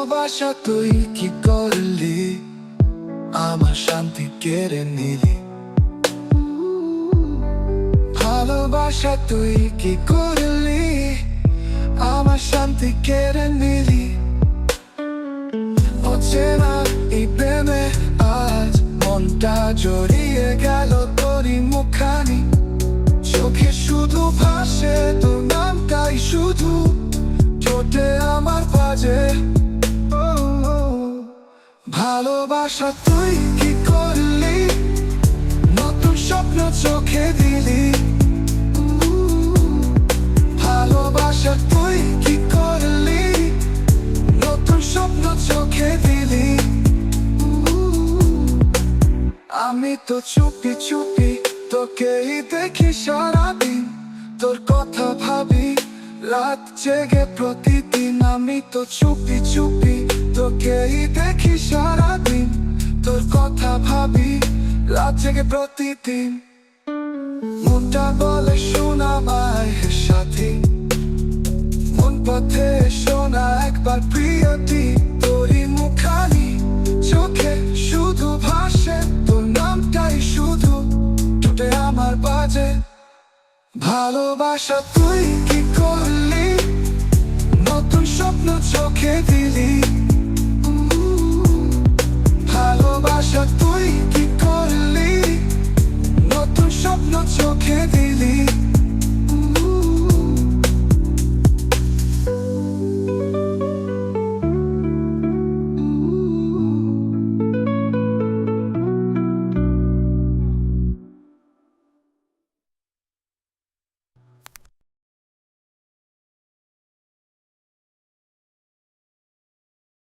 ভালোবাসা তুই কি করলি? আমার শান্তি কেড়ে নিলি। ভালোবাসা তুই কি করলি? আমার শান্তি কেড়ে নিলি। অচেনা এই প্রেমে আজ মনটা জড়িয়ে গেল তোরই মুখানি চোখে শুধু ভাসে তোর নামটাই শুধু। ঠোঁটে ভালোবাসা তুই কি করলি? নতুন স্বপ্ন চোখে দিলি। ভালোবাসা তুই কি করলি? নতুন স্বপ্ন চোখে দিলি। আমি তো চুপি চুপি তোকেই দেখি সারাদিন। তোর কথা ভাবি, রাত জেগে প্রতিদিন। আমি তো চুপি চুপি তোকেই দেখি সারাদিন, তোর কথা ভাবি, রাত জেগে প্রতিদিন। মনটা বলে, শোনা মায় সাথী। মন পথে শোনা একবার প্রিয়তি তোরই মুখানি চোখে শুধু ভাসে, তোর নামটাই শুধু টুটে আমার বাজে। ভালোবাসা তুই কি করলি? নতুন স্বপ্ন চোখে দিলি।